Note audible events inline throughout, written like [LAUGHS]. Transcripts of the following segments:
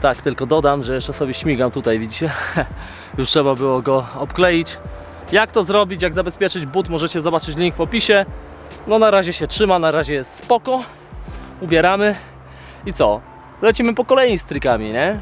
Tak, tylko dodam, że jeszcze sobie śmigam tutaj, widzicie? [LAUGHS] Już trzeba było go obkleić. Jak to zrobić, jak zabezpieczyć but, możecie zobaczyć link w opisie. No na razie się trzyma, na razie jest spoko. Ubieramy i co? Lecimy po kolei z trikami, nie?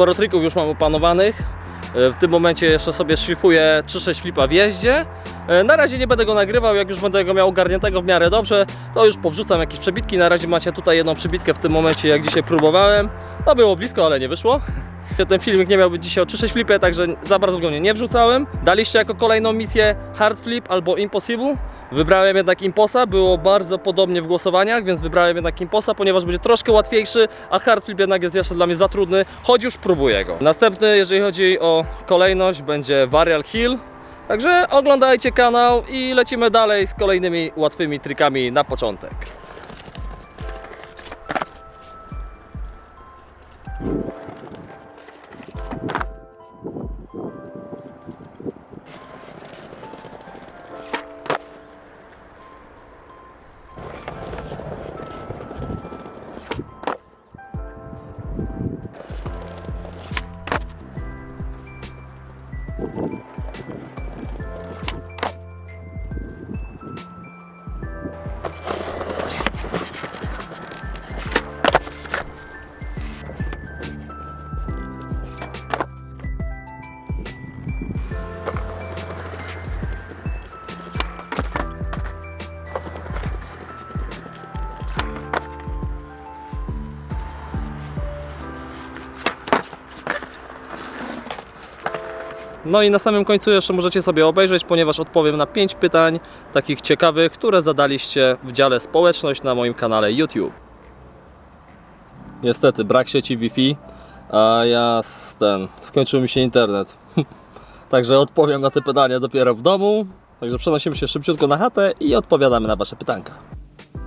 Sporo trików już mam opanowanych. E, W tym momencie jeszcze sobie szlifuję 3-6 flipa w jeździe. E, Na razie nie będę go nagrywał, jak już będę go miał ogarniętego w miarę dobrze, to już powrzucam jakieś przebitki. Na razie macie tutaj jedną przebitkę w tym momencie, jak dzisiaj próbowałem. No było blisko, ale nie wyszło. Ten filmik nie miał być dzisiaj o 3-6 flipie, także za bardzo go nie, wrzucałem. Daliście jako kolejną misję hard flip albo impossible. Wybrałem jednak imposa, było bardzo podobnie w głosowaniach, więc wybrałem jednak imposa, ponieważ będzie troszkę łatwiejszy, a hard flip jednak jest jeszcze dla mnie za trudny, choć już próbuję go. Następny, jeżeli chodzi o kolejność, będzie Varial Hill. Także oglądajcie kanał i lecimy dalej z kolejnymi łatwymi trikami na początek. No i na samym końcu jeszcze możecie sobie obejrzeć, ponieważ odpowiem na 5 pytań takich ciekawych, które zadaliście w dziale społeczność na moim kanale YouTube. Niestety, brak sieci Wi-Fi, a ja ten, skończył mi się internet. [LAUGHS] Także odpowiem na te pytania dopiero w domu. Także przenosimy się szybciutko na chatę i odpowiadamy na Wasze pytanka.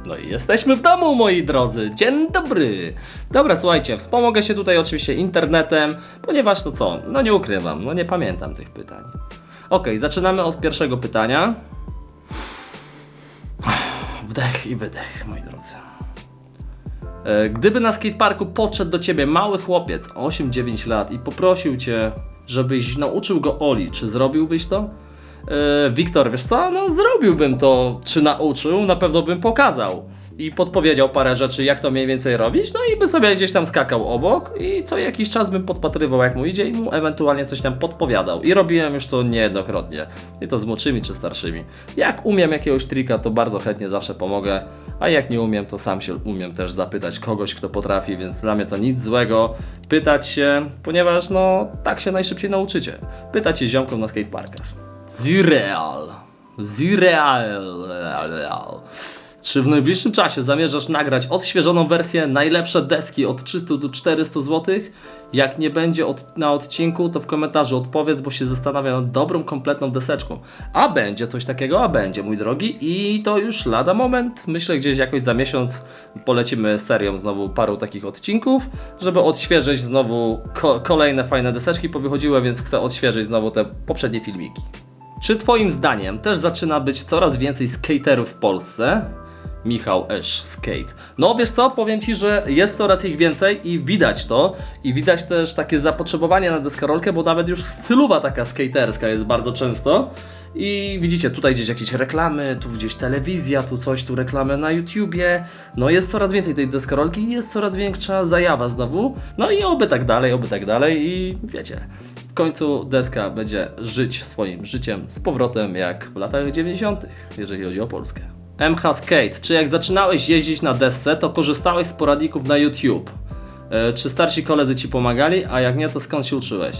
No i jesteśmy w domu, moi drodzy. Dzień dobry. Dobra, słuchajcie, wspomogę się tutaj oczywiście internetem, ponieważ to co? No nie ukrywam, no nie pamiętam tych pytań. Ok, zaczynamy od pierwszego pytania. Wdech i wydech, moi drodzy. E, Gdyby na skateparku podszedł do ciebie mały chłopiec, 8-9 lat, i poprosił cię, żebyś nauczył go Oli, czy zrobiłbyś to? E, Wiktor, wiesz co? No, zrobiłbym to, czy nauczył, na pewno bym pokazał. I podpowiedział parę rzeczy, jak to mniej więcej robić, no i by sobie gdzieś tam skakał obok i co jakiś czas bym podpatrywał, jak mu idzie i mu ewentualnie coś tam podpowiadał. I robiłem już to niejednokrotnie. I to z młodszymi czy starszymi. Jak umiem jakiegoś trika, to bardzo chętnie zawsze pomogę, a jak nie umiem, to sam się umiem też zapytać kogoś, kto potrafi, więc dla mnie to nic złego pytać się, ponieważ no tak się najszybciej nauczycie. Pytać się ziomków na skateparkach. Zreal. Zreal. Czy w najbliższym czasie zamierzasz nagrać odświeżoną wersję, najlepsze deski od 300 do 400 zł? Jak nie będzie od, na odcinku, to w komentarzu odpowiedz, bo się zastanawiam nad dobrą, kompletną deseczką. A będzie coś takiego, a będzie, mój drogi. I to już lada moment. Myślę, gdzieś jakoś za miesiąc polecimy serią znowu paru takich odcinków, żeby odświeżyć znowu ko- kolejne fajne deseczki powychodziły, więc chcę odświeżyć znowu te poprzednie filmiki. Czy Twoim zdaniem też zaczyna być coraz więcej skaterów w Polsce? Michał Esz Skate. No wiesz co, powiem Ci, że jest coraz ich więcej i widać to. I widać też takie zapotrzebowanie na deskorolkę, bo nawet już stylowa taka skaterska jest bardzo często. I widzicie, tutaj gdzieś jakieś reklamy, tu gdzieś telewizja, tu coś, tu reklamy na YouTubie. No jest coraz więcej tej deskorolki i jest coraz większa zajawa znowu. No i oby tak dalej, oby tak dalej i wiecie, w końcu deska będzie żyć swoim życiem z powrotem jak w latach 90., jeżeli chodzi o Polskę. MH Skate, czy jak zaczynałeś jeździć na desce, to korzystałeś z poradników na YouTube? E, Czy starsi koledzy ci pomagali, a jak nie, to skąd się uczyłeś?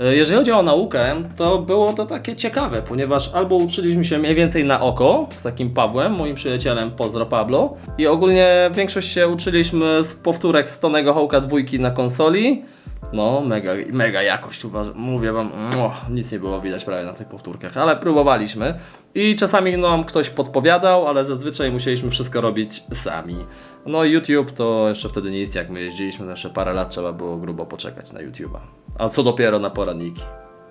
E, Jeżeli chodzi o naukę, to było to takie ciekawe, ponieważ albo uczyliśmy się mniej więcej na oko z takim Pawłem, moim przyjacielem, pozdro Pablo, i ogólnie większość się uczyliśmy z powtórek z Tonego Hołka dwójki na konsoli. No, mega, mega jakość, uważam. Mówię wam, mua, nic nie było widać prawie na tych powtórkach, ale próbowaliśmy. I czasami nam ktoś podpowiadał, ale zazwyczaj musieliśmy wszystko robić sami. No YouTube to jeszcze wtedy nie istniał, jak my jeździliśmy, to jeszcze parę lat trzeba było grubo poczekać na YouTube'a. A co dopiero na poradniki.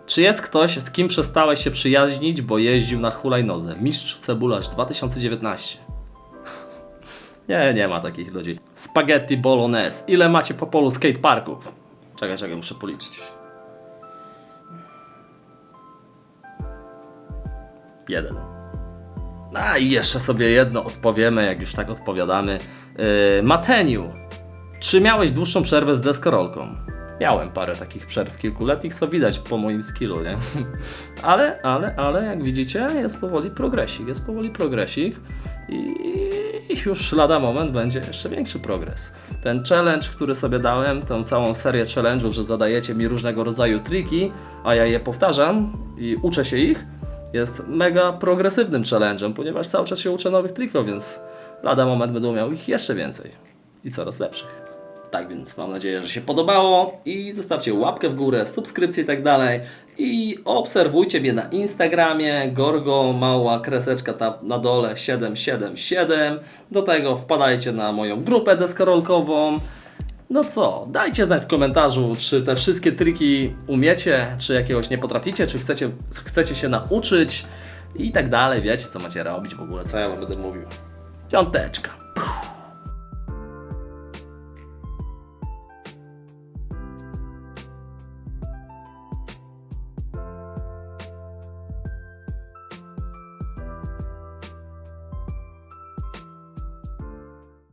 Czy jest ktoś, z kim przestałeś się przyjaźnić, bo jeździł na hulajnodze? Mistrz Cebularz 2019. [LAUGHS] Nie, nie ma takich ludzi. Spaghetti Bolognese. Ile macie w Opolu skateparków? Czekaj, czekaj, muszę policzyć. Jeden. A i jeszcze sobie jedno odpowiemy, jak już tak odpowiadamy. Yy, Mateniu, czy miałeś dłuższą przerwę z deskorolką? Miałem parę takich przerw kilkuletnich, co widać po moim skillu, nie? [LAUGHS] Ale, ale, ale jak widzicie, jest powoli progresik, jest powoli progresik i już lada moment będzie jeszcze większy progres. Ten challenge, który sobie dałem, tą całą serię challenge'ów, że zadajecie mi różnego rodzaju triki, a ja je powtarzam i uczę się ich, jest mega progresywnym challenge'em, ponieważ cały czas się uczę nowych trików, więc lada moment będę miał ich jeszcze więcej i coraz lepszych. Tak więc mam nadzieję, że się podobało i zostawcie łapkę w górę, subskrypcję i tak dalej. I obserwujcie mnie na Instagramie, gorgo, mała kreseczka tam na dole 777. Do tego wpadajcie na moją grupę deskorolkową. No co, dajcie znać w komentarzu, czy te wszystkie triki umiecie, czy jakiegoś nie potraficie, czy chcecie, chcecie się nauczyć i tak dalej. Wiecie, co macie robić w ogóle, co ja wam będę mówił. Piąteczka.